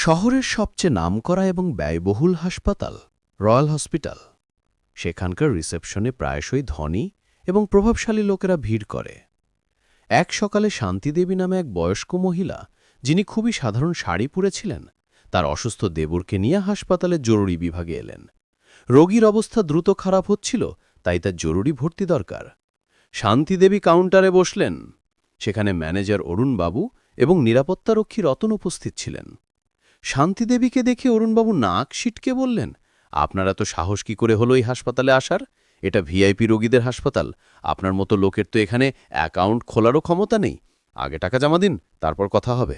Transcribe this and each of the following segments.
শহরের সবচেয়ে নামকরা এবং ব্যয়বহুল হাসপাতাল, রয়্যাল হসপিটাল। সেখানকার রিসেপশনে প্রায়শই ধনী এবং প্রভাবশালী লোকেরা ভিড় করে। এক সকালে শান্তিদেবী নামে এক বয়স্ক মহিলা, যিনি খুবই সাধারণ শাড়ি পরেছিলেন, তার অসুস্থ দেবরকে নিয়ে হাসপাতালে জরুরি বিভাগে এলেন। রোগীর অবস্থা দ্রুত খারাপ হচ্ছিল, তাই তার জরুরি ভর্তি দরকার। শান্তিদেবী কাউন্টারে বসলেন। সেখানে ম্যানেজার অরুণবাবু এবং নিরাপত্তারক্ষী রতন উপস্থিত ছিলেন। শান্তিদেবীকে দেখে অরুণবাবু নাক সিটকে বললেন, আপনারা তো সাহস কি করে হলো এই হাসপাতালে আসার? এটা ভিআইপি রোগীদের হাসপাতাল। আপনার মতো লোকের তো এখানে অ্যাকাউন্ট খোলারও ক্ষমতা নেই। আগে টাকা জমা দিন, তারপর কথা হবে।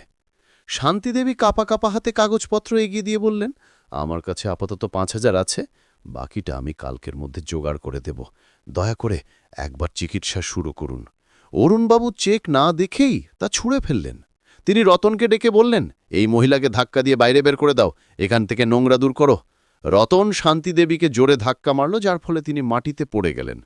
শান্তিদেবী কাপা কাপা হাতে কাগজপত্র এগিয়ে দিয়ে বললেন, আমার কাছে আপাতত পাঁচ হাজার আছে, বাকিটা আমি কালকের মধ্যে জোগাড় করে দেব। দয়া করে একবার চিকিৎসা শুরু করুন। অরুণবাবু চেক না দেখেই তা ছুঁড়ে ফেললেন। তিনি রতনকে ডেকে বললেন, এই মহিলাকে ধাক্কা দিয়ে বাইরে বের করে দাও, এখান থেকে নোংরা দূর করো। রতন শান্তিদেবীকে জোরে ধাক্কা মারল, যার ফলে তিনি মাটিতে পড়ে গেলেন।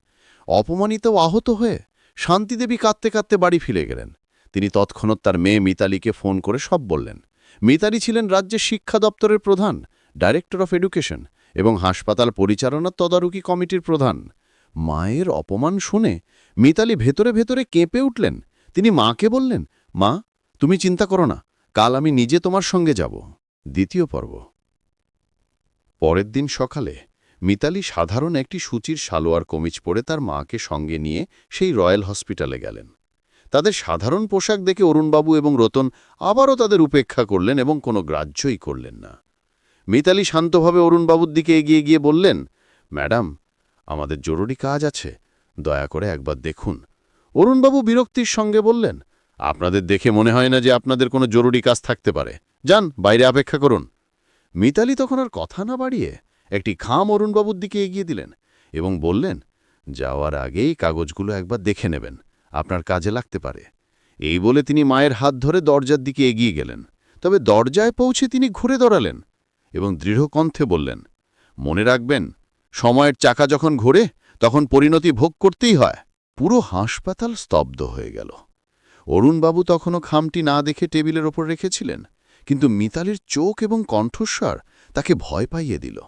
অপমানিত আহত হয়ে শান্তিদেবী কাঁদতে কাঁদতে বাড়ি ফিরে গেলেন। তিনি তৎক্ষণাৎ তার মেয়ে মিতালিকে ফোন করে সব বললেন। মিতালি ছিলেন রাজ্যের শিক্ষা দপ্তরের প্রধান, ডাইরেক্টর অফ এডুকেশন এবং হাসপাতাল পরিচালনা তদারকি কমিটির প্রধান। মায়ের অপমান শুনে মিতালি ভেতরে ভেতরে কেঁপে উঠলেন। তিনি মাকে বললেন, মা তুমি চিন্তা করো না, কাল আমি নিজে তোমার সঙ্গে যাব। দ্বিতীয় পর্ব। পরের দিন সকালে মিতালি সাধারণ একটি সূচির সালোয়ার কমিজ পরে তার মাকে সঙ্গে নিয়ে সেই রয়্যাল হসপিটালে গেলেন। তাদের সাধারণ পোশাক দেখে অরুণবাবু এবং রতন আবারও তাদের উপেক্ষা করলেন এবং কোনো গ্রাহ্যই করলেন না। মিতালি শান্তভাবে অরুণবাবুর দিকে এগিয়ে গিয়ে বললেন, ম্যাডাম, আমাদের জরুরি কাজ আছে, দয়া করে একবার দেখুন। অরুণবাবু বিরক্তির সঙ্গে বললেন আপনাদের দেখে মনে হয় না যে আপনাদের কোনো জরুরি কাজ থাকতে পারে। যান, বাইরে অপেক্ষা করুন। মিতালি তখন আর কথা না বাড়িয়ে একটি খাম অরুণবাবুর দিকে এগিয়ে দিলেন এবং বললেন, যাওয়ার আগেই কাগজগুলো একবার দেখে নেবেন। আপনার কাজে লাগতে পারে। এই বলে তিনি মায়ের হাত ধরে দরজার দিকে এগিয়ে গেলেন। তবে দরজায় পৌঁছে তিনি ঘুরে দাঁড়ালেন এবং দৃঢ় কণ্ঠে বললেন, মনে রাখবেন, সময়ের চাকা যখন ঘোরে, তখন পরিণতি ভোগ করতেই হয়। পুরো হাসপাতাল স্তব্ধ হয়ে গেল। অরুণবাবু তখনও খামটি না দেখে টেবিলের ওপর রেখেছিলেন, কিন্তু মিতালির চোখ এবং কণ্ঠস্বর তাকে ভয় পাইয়ে দিল।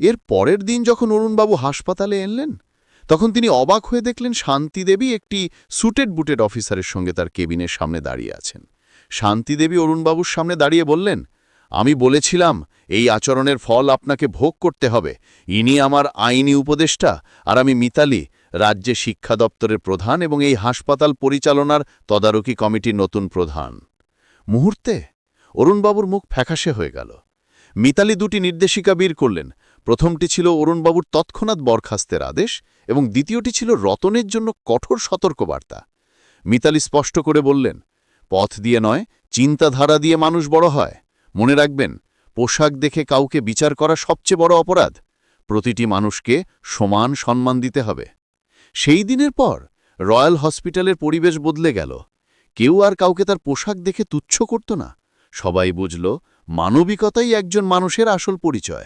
এর পরের দিন যখন অরুণবাবু হাসপাতালে এলেন, তখন তিনি অবাক হয়ে দেখলেন শান্তিদেবী একটি সুটেড বুটেড অফিসারের সঙ্গে তার কেবিনের সামনে দাঁড়িয়ে আছেন। শান্তিদেবী অরুণবাবুর সামনে দাঁড়িয়ে বললেন, আমি বলেছিলাম, এই আচরণের ফল আপনাকে ভোগ করতে হবে। ইনি আমার আইনি উপদেষ্টা আর আমি মিতালি রাজ্যে শিক্ষা দপ্তরের প্রধান এবং এই হাসপাতাল পরিচালনার তদারকি কমিটির নতুন প্রধান। মুহূর্তে? অরুণবাবুর মুখ ফ্যাকাশে হয়ে গেল। মিতালি দুটি নির্দেশিকা বের করলেন। প্রথমটি ছিল অরুণবাবুর তৎক্ষণাৎ বরখাস্তের আদেশ এবং দ্বিতীয়টি ছিল রতনের জন্য কঠোর সতর্কবার্তা। মিতালি স্পষ্ট করে বললেন, পথ দিয়ে নয়, চিন্তাধারা দিয়ে মানুষ বড় হয়। মনে রাখবেন, পোশাক দেখে কাউকে বিচার করা সবচেয়ে বড় অপরাধ। প্রতিটি মানুষকে সমান সম্মান দিতে হবে। সেই দিনের পর রয়্যাল হসপিটালের পরিবেশ বদলে গেল। কেউ আর কাউকে তার পোশাক দেখে তুচ্ছ করত না। সবাই বুঝল, মানবিকতাই একজন মানুষের আসল পরিচয়।